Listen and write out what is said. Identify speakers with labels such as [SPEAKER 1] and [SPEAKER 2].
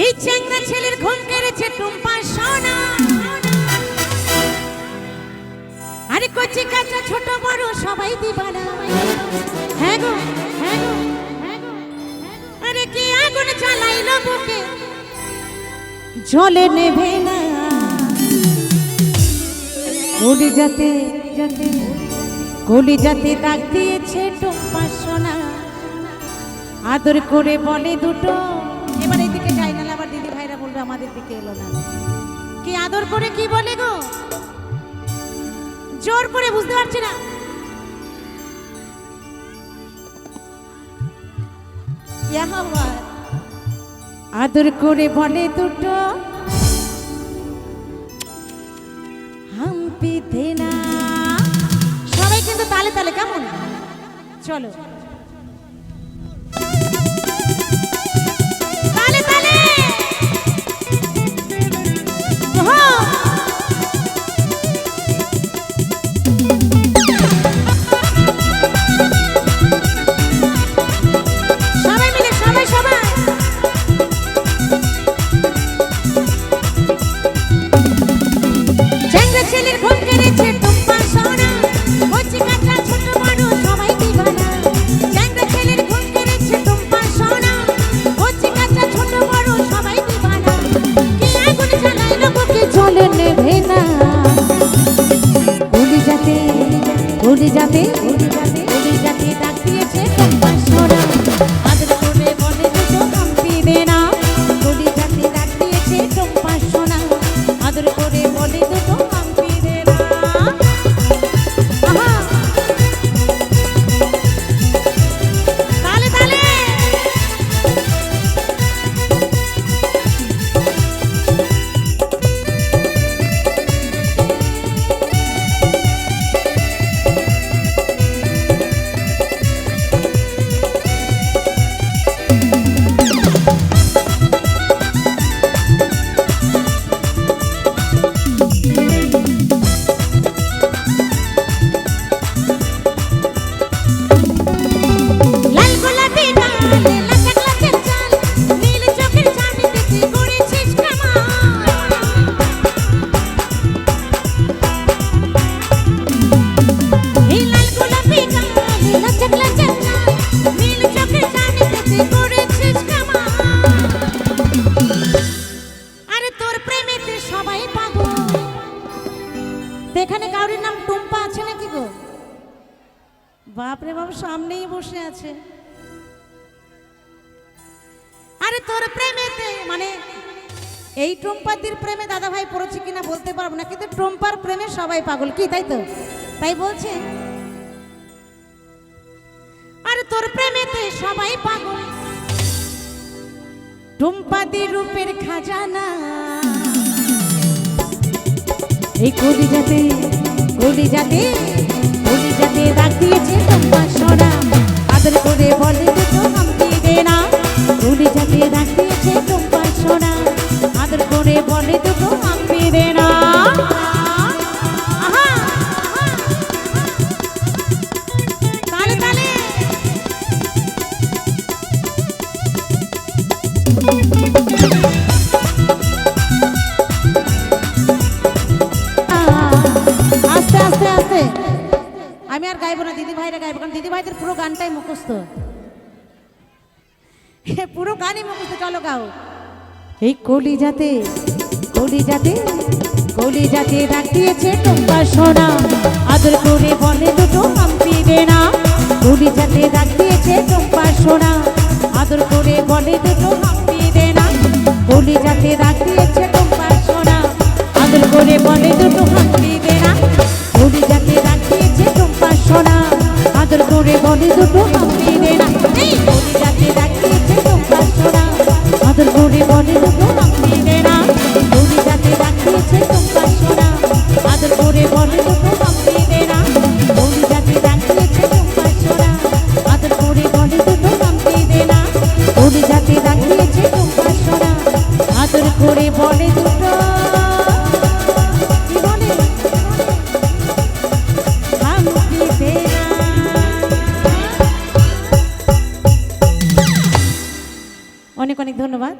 [SPEAKER 1] এই ছেলের ঘুম টুম্পা সোনা। আরে কচি কাঁচা ছোট বড় সবাই হ্যাঁ হ্যাঁ হ্যাঁ জলে নেভে না। কলি যাতে যাতে যাতে ডাক দিয়েছে টুম্পা সোনা। আদর করে বলে দুটো। এবার এইদিকে আমাদের দিকে এলো না। কি আদর করে, কি বলে গো? জোর করে বুঝতে পারছি না। আদর করে বলে দুটো। হাম্পি দেনা। সবাই কিন্তু তালে তালে, কেমন? চলো। যাতে এখানে কাউরির নাম টুম্পা আছে নাকি গো? বাপরে বাপ, সামনেই বসে আছে। আরে তোর প্রেমেতে মানে এই টুম্পাদির প্রেমে দাদা ভাই পড়েছে কিনা বলতে পারব না, কিন্তু টুম্পার প্রেমে সবাই পাগল। কি, তাই তো? তাই বলছে? আরে তোর প্রেমেতে সবাই পাগল। টুম্পাদি রূপের খাজানা। এই কলি যাতে কলি যাতে কলি যাতে ডাক দিয়েছে তোমার সোনা। আদর করে বলে পুরো গানটাই মুখস্থ। পুরো গানই মুখস্থ, চলো গাও। এই কলি যাতে কলি যাতে কলি যাতে ডাক দিয়েছে টুম্পা সোনা। আদর করে বলে দুটো হাম্পি দে না কলি যাতে ডাক দিয়েছে টুম্পা সোনা। আদর করে বলে দুটো হাম্পি দে না কলি যাতে ডাক দিয়েছে টুম্পা সোনা। আদর করে বলে দুটো হাম্পি দে না কলি যাতে ডাক দিয়েছে টুম্পা সোনা। করে বলে ধন্যবাদ।